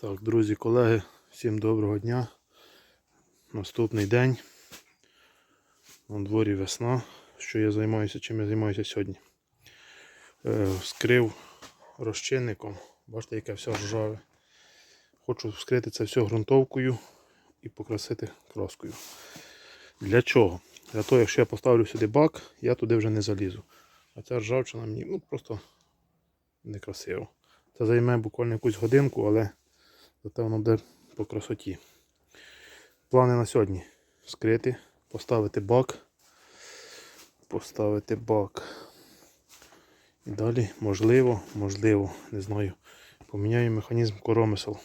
Так, друзі, колеги, всім доброго дня. Наступний день. На дворі весна. Що я займаюся, чим я займаюся сьогодні? Е, вскрив розчинником. Бачите, яке все ржаве. Хочу вскрити це все ґрунтовкою і покрасити краскою. Для чого? Для того, якщо я поставлю сюди бак, я туди вже не залізу. А ця ржавчина мені ну, просто некрасиво. Це займе буквально якусь годинку, але зате воно буде по красоті. Плани на сьогодні скрити, поставити бак, поставити бак. І далі, можливо, можливо, не знаю, поміняю механізм коромисел.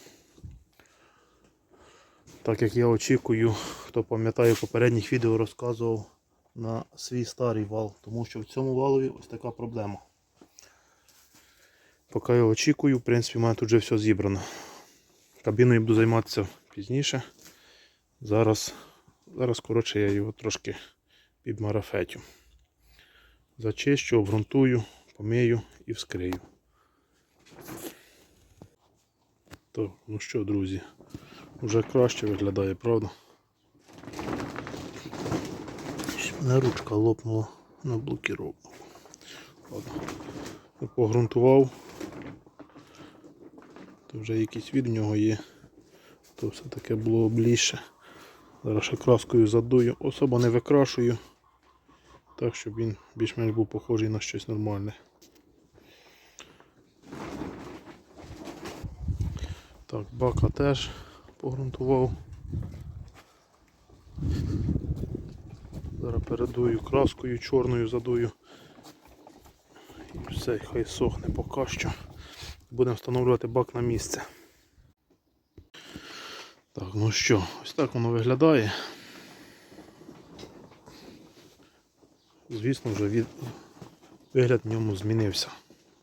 Так як я очікую, хто пам'ятає в попередніх відео розказував на свій старий вал, тому що в цьому валові ось така проблема. Поки я очікую, в принципі, в мене тут вже все зібрано. Кабіною буду займатися пізніше. Зараз, зараз коротше, я його трошки підмарафетю. Зачищу, обґрунтую, помию і вскрию. То, ну що, друзі, вже краще виглядає, правда? Мене ручка лопнула на блокіровку. Погрунтував. То вже якийсь від нього є. То все таке було ближче. Зараз ще краскою задую. Особо не викрашую. Так, щоб він більш-менш був похожий на щось нормальне. Так, бака теж погрунтував. Зараз передую краскою чорною задую. І все, хай сохне поки що. Будемо встановлювати бак на місце. Так, ну що, ось так воно виглядає. Звісно, вже від... вигляд в ньому змінився.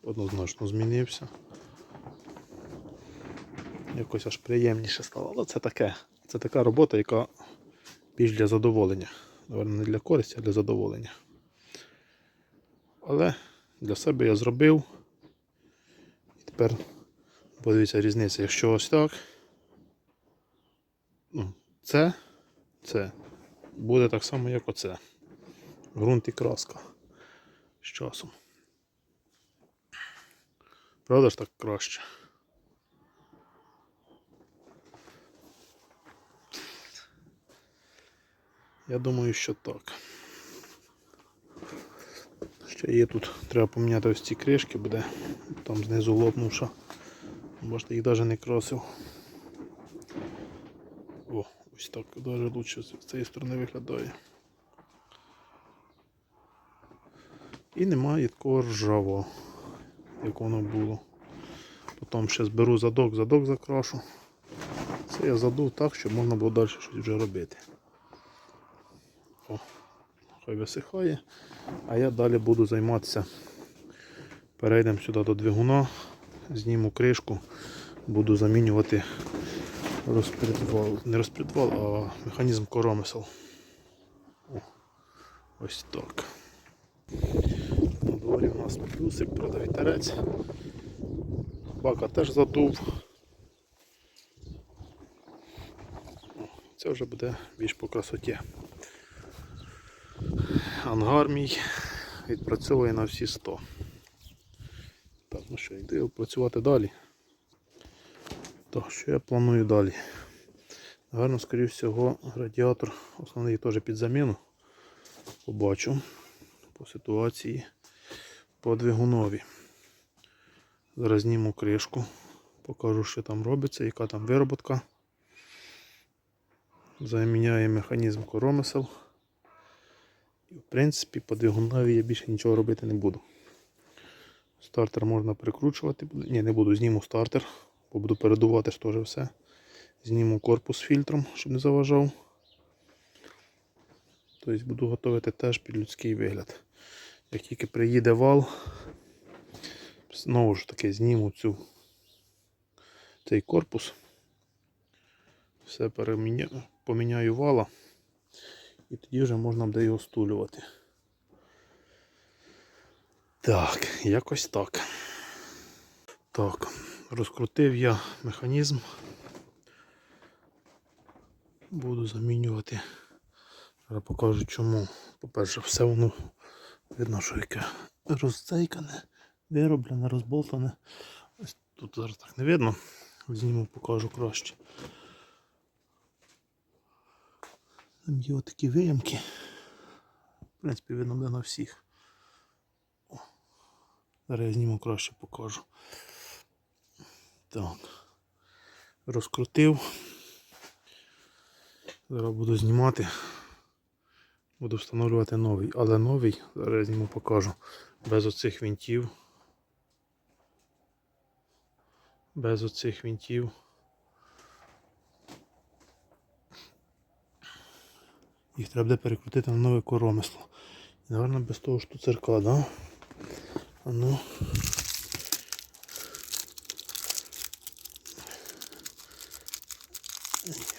Однозначно змінився. Якось аж приємніше стало. Але це таке. Це така робота, яка більш для задоволення. Наверно, не для користі, а для задоволення. Але для себе я зробив. Тепер подивіться різниця. Якщо ось так, ну, це, це буде так само, як оце. Грунт і краска з часом. Правда ж так краще? Я думаю, що так. Ще є тут, треба поміняти ось ці кришки, буде там знизу лопнувша. Бачите, їх навіть не красив. О, ось так навіть лучше з цієї сторони виглядає. І немає такого ржавого, як воно було. Потім ще зберу задок, задок закрашу. Це я задув так, щоб можна було далі щось вже робити. О, хай висихає. А я далі буду займатися. Перейдемо сюди до двигуна, зніму кришку, буду замінювати розпредвал, не розпредвал, а механізм коромисел. О, ось так. На дворі у нас плюсик, правда вітерець. Бака теж задув. Це вже буде більш по красоті. Ангар мій відпрацьовує на всі 100. Так, ну що, йду працювати далі. Так, що я планую далі? Гарно, скоріше всього, радіатор основний теж під заміну. Побачу по ситуації по двигунові. Зараз зніму кришку, покажу, що там робиться, яка там вироботка. Заміняю механізм коромисел. Принципі по двигунові я більше нічого робити не буду. Стартер можна прикручувати. Ні, не буду, зніму стартер, бо буду передувати ж все. Зніму корпус фільтром, щоб не заважав. Тобто буду готувати теж під людський вигляд. Як тільки приїде вал, знову ж таки зніму цю, цей корпус. Все поміняю вала. І тоді вже можна буде його стулювати. Так, якось так. Так, Розкрутив я механізм. Буду замінювати. Зараз покажу чому. По-перше, все воно видно, що яке розцейкане, вироблене, розболтане. Ось тут зараз так не видно. Зніму, покажу краще. Там є отакі виямки. В принципі, видно буде на всіх. О. Зараз я зніму краще покажу. Так. Розкрутив. Зараз буду знімати. Буду встановлювати новий. Але новий, зараз я зніму покажу. Без оцих винтів. Без оцих винтів. Їх треба буде перекрутити на нове коромисло. І, напевно, без того штуцерка, да? А ну.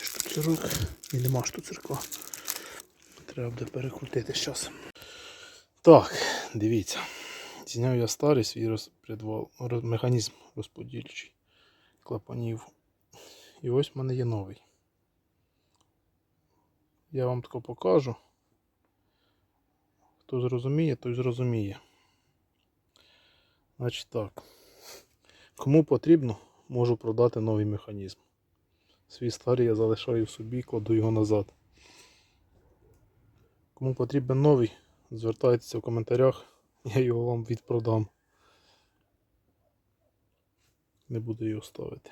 Штуцерок. І нема штуцерка. Треба буде перекрутити зараз. Так, дивіться. Зняв я старий свій розпредвал, механізм розподільчий клапанів. І ось в мене є новий. Я вам тако покажу. Хто зрозуміє, той зрозуміє. Значить так. Кому потрібно, можу продати новий механізм. Свій старий я залишаю собі, кладу його назад. Кому потрібен новий, звертайтеся в коментарях, я його вам відпродам. Не буду його ставити.